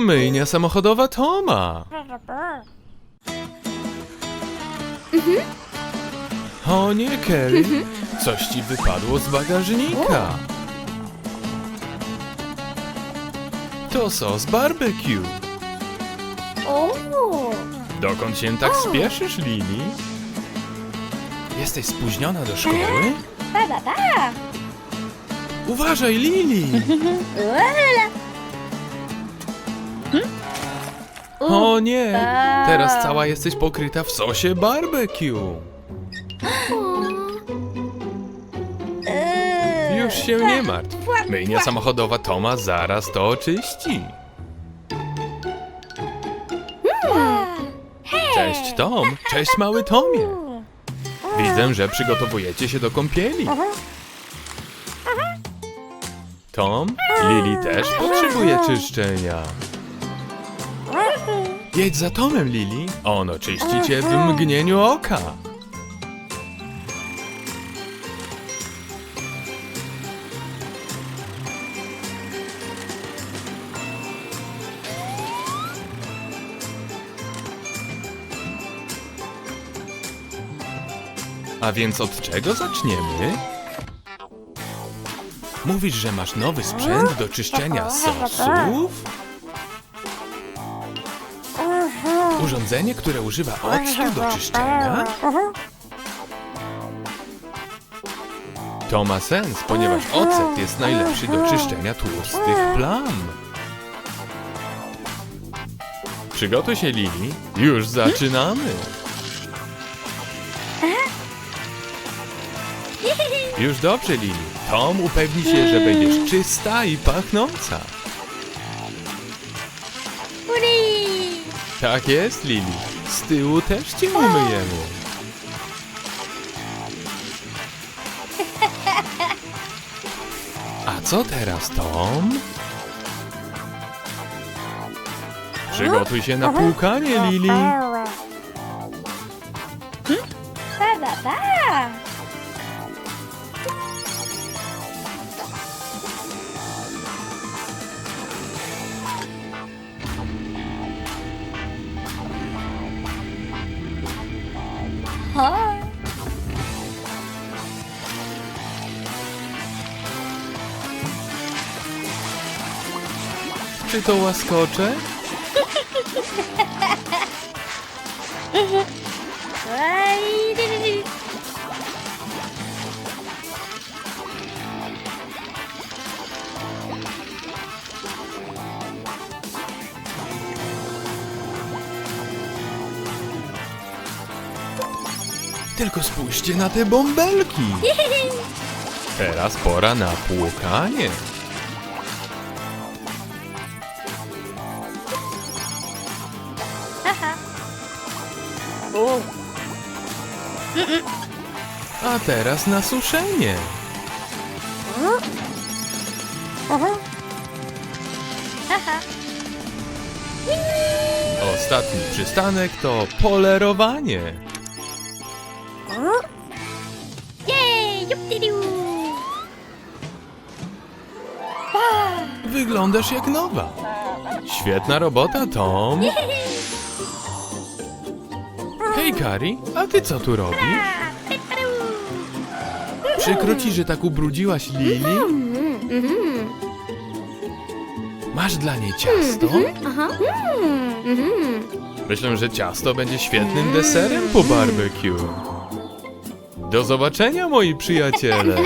Myjnia samochodowa Toma. O nie, Kerry. Coś ci wypadło z bagażnika. To sos barbecue. O! Dokąd się tak spieszysz, Lili? Jesteś spóźniona do szkoły? Ba, ba, ba! Uważaj, Lili! O nie! Teraz cała jesteś pokryta w sosie barbecue. Eee, Już się nie martw. Myjnia samochodowa Toma zaraz to oczyści. Cześć Tom, cześć mały Tomie. Widzę, że przygotowujecie się do kąpieli. Tom, Lili też potrzebuje czyszczenia. Jedź za Tomem, Lili. On oczyści cię w mgnieniu oka. A więc od czego zaczniemy? Mówisz, że masz nowy sprzęt do czyszczenia sosów? Urządzenie, które używa octu do czyszczenia? To ma sens, ponieważ ocet jest najlepszy do czyszczenia tłustych plam. Przygotuj się, Lili. Już zaczynamy. Już dobrze, Lili. Tom upewni się, że będziesz czysta i pachnąca. Tak jest, Lili. Z tyłu też cię umyjemy. A co teraz, Tom? Przygotuj się na płukanie, Lili. Czy to łaskocze? Tylko spójrzcie na te bąbelki. Teraz pora na płukanie. Teraz na suszenie. Ostatni przystanek to polerowanie. Jej! Jup-di-diu! Wyglądasz jak nowa. Świetna robota, Tom. Hej, Kari, a ty co tu robisz? Przykro ci, że tak ubrudziłaś Lili? Masz dla niej ciasto? Myślę, że ciasto będzie świetnym deserem po barbecue. Do zobaczenia, moi przyjaciele.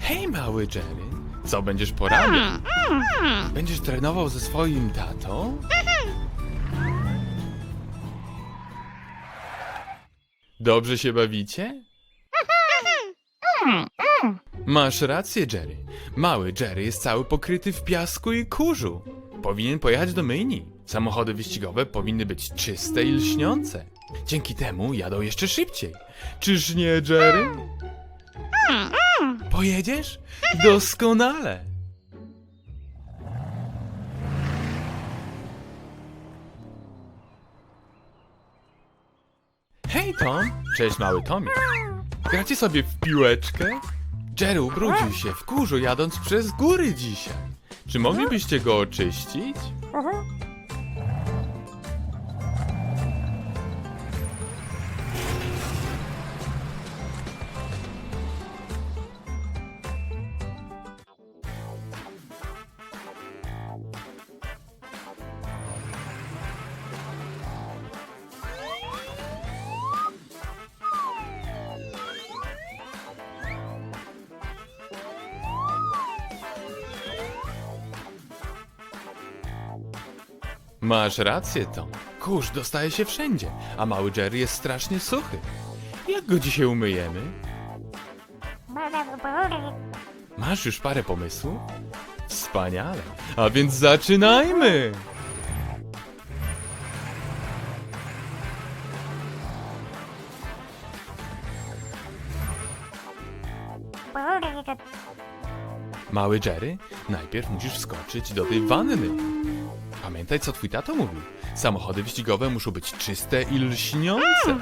Hej, mały Jerry, co będziesz porabiał? Będziesz trenował ze swoim tatą? Dobrze się bawicie? Masz rację, Jerry. Mały Jerry jest cały pokryty w piasku i kurzu. Powinien pojechać do myjni. Samochody wyścigowe powinny być czyste i lśniące. Dzięki temu jadą jeszcze szybciej. Czyż nie, Jerry? Pojedziesz? Doskonale. Hej Tom! Cześć mały Tomie. Gracie sobie w piłeczkę? Jerry ubrudził się w kurzu jadąc przez góry dzisiaj. Czy moglibyście go oczyścić? Masz rację, Tom. Kurz dostaje się wszędzie, a mały Jerry jest strasznie suchy. Jak go dzisiaj umyjemy? Masz już parę pomysłów? Wspaniale. A więc zaczynajmy! Mały Jerry, najpierw musisz wskoczyć do tej wanny. Pamiętaj, co twój tato mówił. Samochody wyścigowe muszą być czyste i lśniące.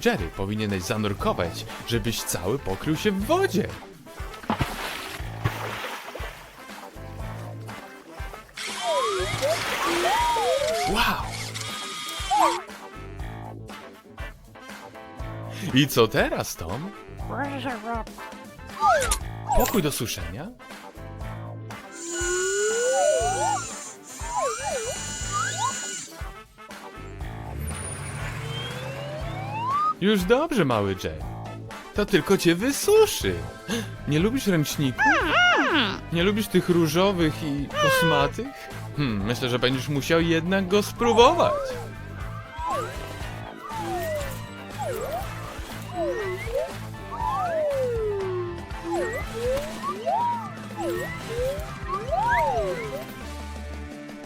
Mały Jerry, powinieneś zanurkować, żebyś cały pokrył się w wodzie. Wow! I co teraz, Tom? Pokój do suszenia? Już dobrze, mały Jerry. To tylko cię wysuszy. Nie lubisz ręczników? Nie lubisz tych różowych i kosmatych? Hmm, myślę, że będziesz musiał jednak go spróbować.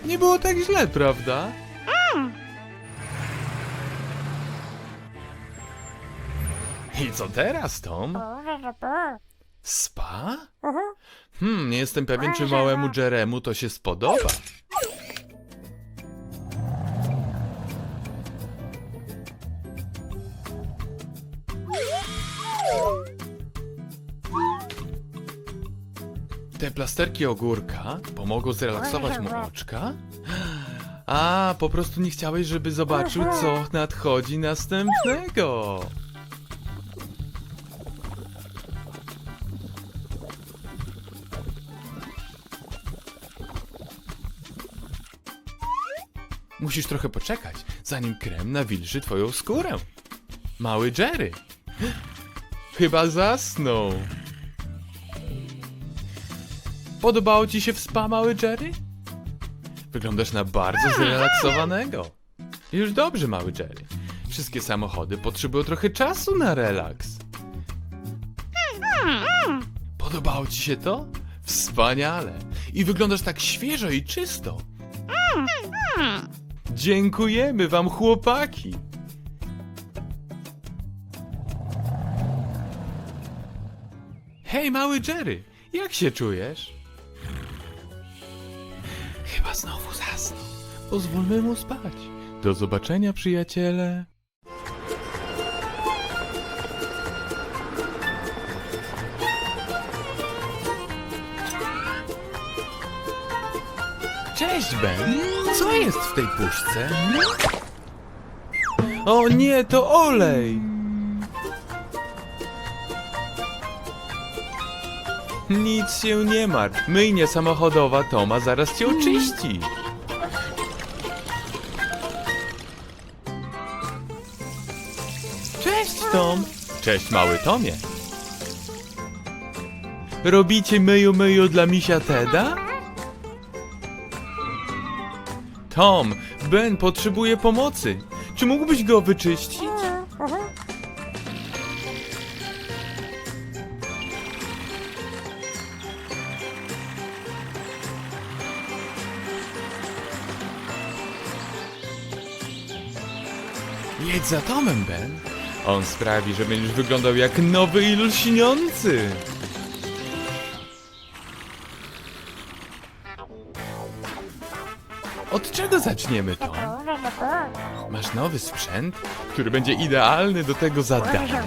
Nie było tak źle, prawda? I co teraz, Tom? Spa? Hmm, nie jestem pewien, czy małemu Jeremu to się spodoba. Te plasterki ogórka pomogą zrelaksować mu oczka? A, po prostu nie chciałeś, żeby zobaczył, co nadchodzi następnego. Musisz trochę poczekać, zanim krem nawilży twoją skórę. Mały Jerry. Chyba zasnął. Podobało ci się w spa, mały Jerry? Wyglądasz na bardzo zrelaksowanego. Już dobrze, mały Jerry. Wszystkie samochody potrzebują trochę czasu na relaks. Podobało ci się to? Wspaniale. I wyglądasz tak świeżo i czysto. Dziękujemy wam, chłopaki. Hej, mały Jerry, jak się czujesz? Chyba znowu zasnął. Pozwólmy mu spać. Do zobaczenia, przyjaciele. Cześć, Ben. Co jest w tej puszce? O nie, to olej! Nic się nie martw. Myjnia samochodowa Toma zaraz cię oczyści. Cześć, Tom. Cześć, mały Tomie. Robicie myju myju dla misia Teda? Tom, Ben potrzebuje pomocy. Czy mógłbyś go wyczyścić? Jedź za Tomem, Ben. On sprawi, że będziesz wyglądał jak nowy i lśniący. Od czego zaczniemy, Tom? Masz nowy sprzęt, który będzie idealny do tego zadania.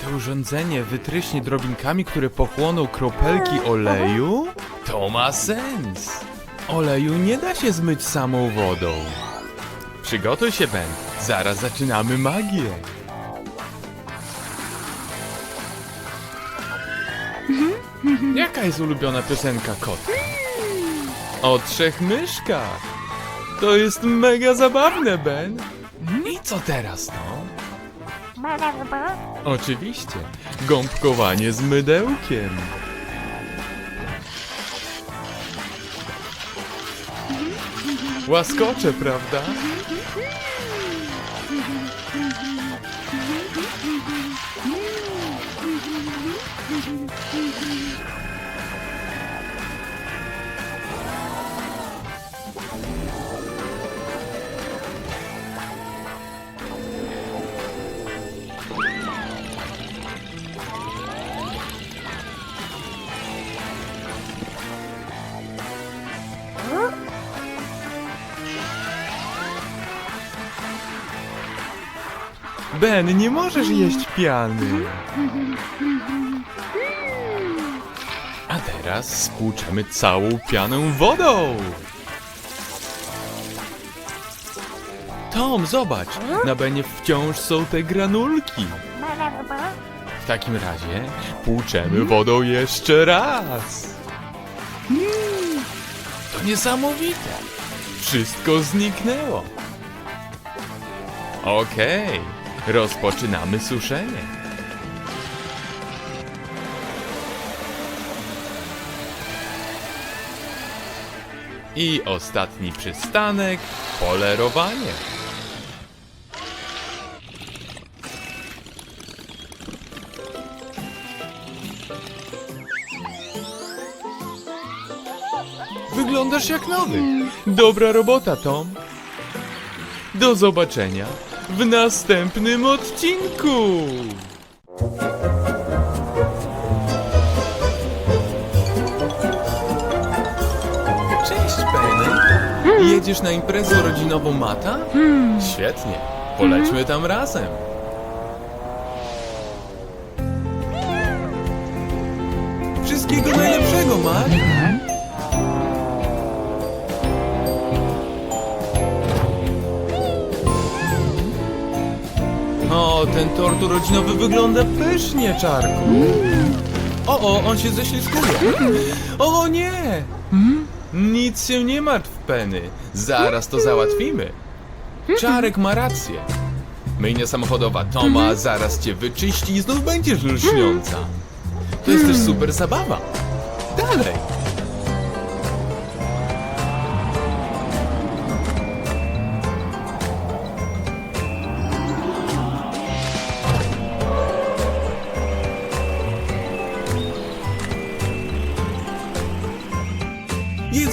To urządzenie wytryśnie drobinkami, które pochłoną kropelki oleju? To ma sens. Oleju nie da się zmyć samą wodą. Przygotuj się, Ben. Zaraz zaczynamy magię. Jaka jest ulubiona piosenka kotka? O trzech myszkach. To jest mega zabawne, Ben. I co teraz, no? Oczywiście. Gąbkowanie z mydełkiem. Łaskocze, prawda? Ben, nie możesz jeść piany. A teraz spłuczemy całą pianę wodą. Tom, zobacz, na Benie wciąż są te granulki. W takim razie płuczemy wodą jeszcze raz. To niesamowite. Wszystko zniknęło. Okej, rozpoczynamy suszenie. I ostatni przystanek polerowanie. Wyglądasz jak nowy. Dobra robota, Tom. Do zobaczenia w następnym odcinku. Cześć, Penny. Jedziesz na imprezę rodzinową Mata? Świetnie. Polećmy tam razem. Wszystkiego najlepszego, Matt. Tort urodzinowy wygląda pysznie, Czarku. O, o, on się ześlizguje. O nie! Nic się nie martw, Penny. Zaraz to załatwimy. Czarek ma rację. Myjnia samochodowa Toma zaraz cię wyczyści i znów będziesz lśniąca. To jest też super zabawa. Dalej.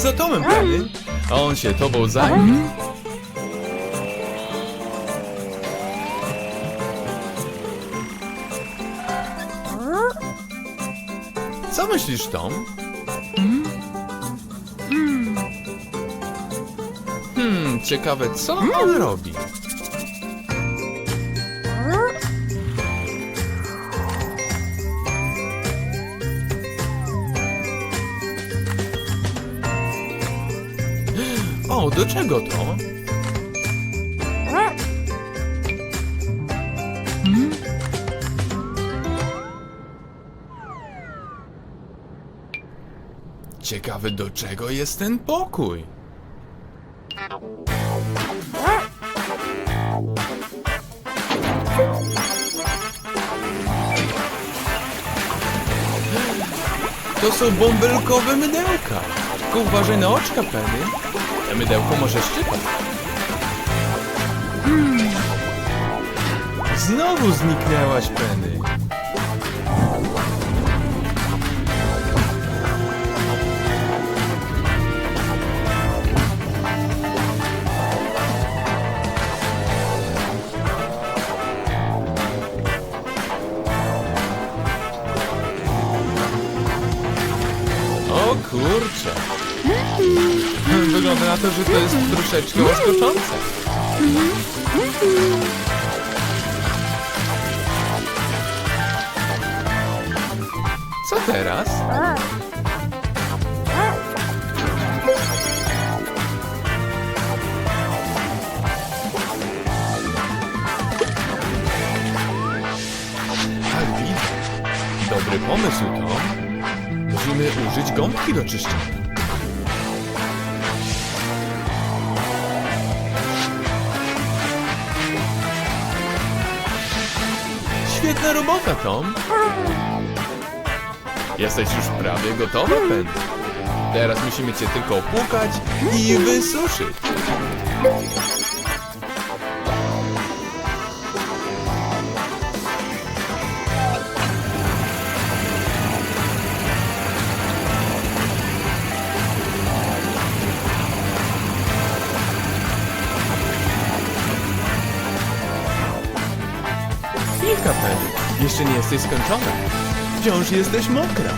Za Tomem, Penny. A on się tobą zajmie. Co myślisz, Tom? Hmm, ciekawe, co on robi? O, do czego to? Ciekawy, do czego jest ten pokój? To są bąbelkowe mydełka. Tylko uważaj na oczka, Penny. Mydełko może szczypać. Znowu zniknęłaś, Penny. Na to, że to jest troszeczkę łaskoczące. Co teraz? Dobry pomysł, Tom. Musimy użyć gąbki do czyszczenia. Świetna robota, Tom. Jesteś już prawie gotowa, Penny. Teraz musimy cię tylko opłukać i wysuszyć. Jeszcze nie jesteś skończona. Wciąż jesteś mokra.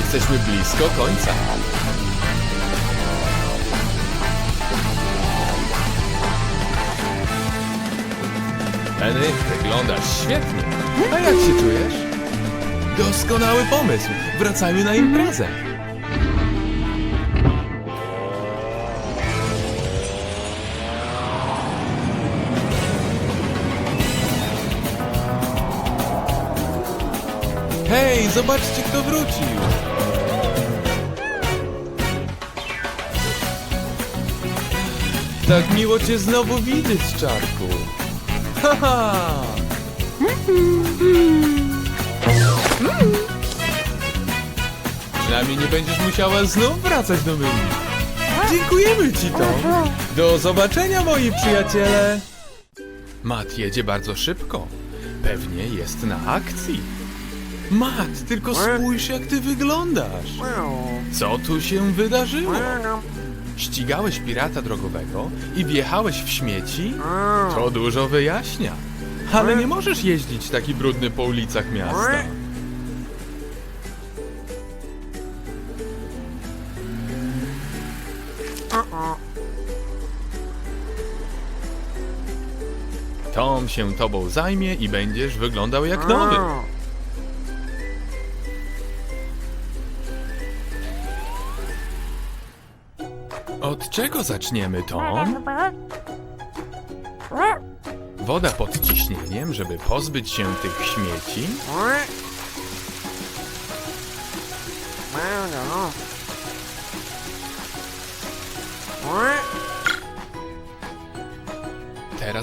Jesteśmy blisko końca. Penny, wyglądasz świetnie. A jak się czujesz? Doskonały pomysł. Wracajmy na imprezę. Hej, zobaczcie kto wrócił. Tak miło cię znowu widzieć, Czarku. Przynajmniej nie będziesz musiała znów wracać do myli. Dziękujemy ci, Tom. Do zobaczenia, moi przyjaciele. Matt jedzie bardzo szybko. Pewnie jest na akcji. Matt, tylko spójrz, jak ty wyglądasz. Co tu się wydarzyło? Ścigałeś pirata drogowego i wjechałeś w śmieci? To dużo wyjaśnia. Ale nie możesz jeździć taki brudny po ulicach miasta. Tom się tobą zajmie i będziesz wyglądał jak nowy. Od czego zaczniemy, Tom? Woda pod ciśnieniem, żeby pozbyć się tych śmieci.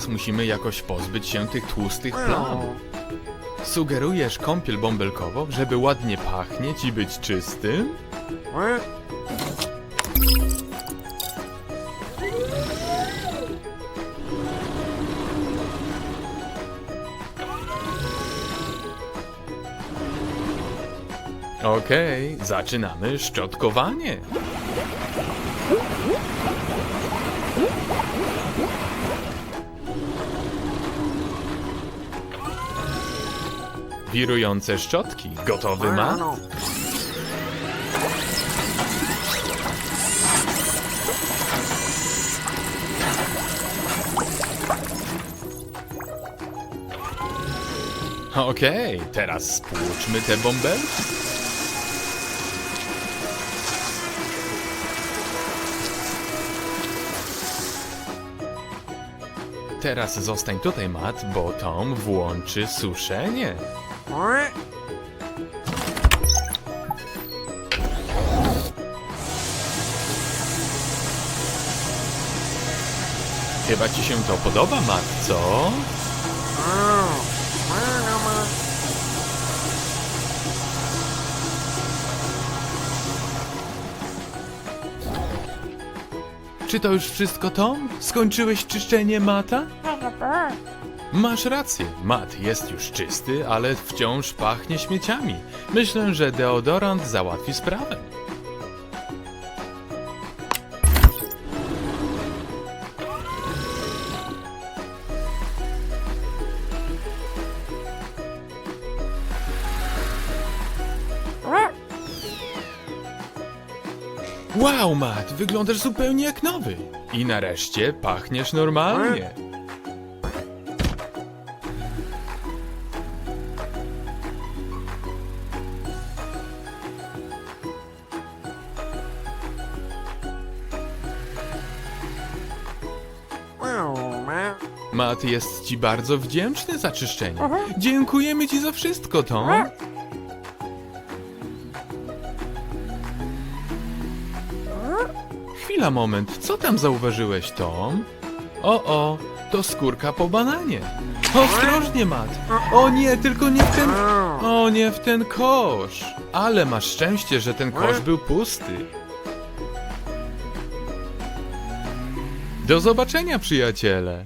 Teraz musimy jakoś pozbyć się tych tłustych plam. Sugerujesz kąpiel bąbelkową, żeby ładnie pachnieć i być czystym? Okej, zaczynamy szczotkowanie. Wirujące szczotki. Gotowy ma? Okej, teraz spłuczmy te bąbelki. Teraz zostań tutaj, Matt, bo Tom włączy suszenie. Chyba ci się to podoba, Matt, co? Czy to już wszystko, Tom? Skończyłeś czyszczenie Mata? Masz rację, mat jest już czysty, ale wciąż pachnie śmieciami. Myślę, że deodorant załatwi sprawę. Wow, Matt, wyglądasz zupełnie jak nowy. I nareszcie pachniesz normalnie. Matt jest ci bardzo wdzięczny za czyszczenie. Dziękujemy ci za wszystko, Tom. Chwila, moment, co tam zauważyłeś, Tom? O, o, to skórka po bananie. Ostrożnie, Matt. O nie, tylko nie w ten... O nie, w ten kosz. Ale masz szczęście, że ten kosz był pusty. Do zobaczenia, przyjaciele.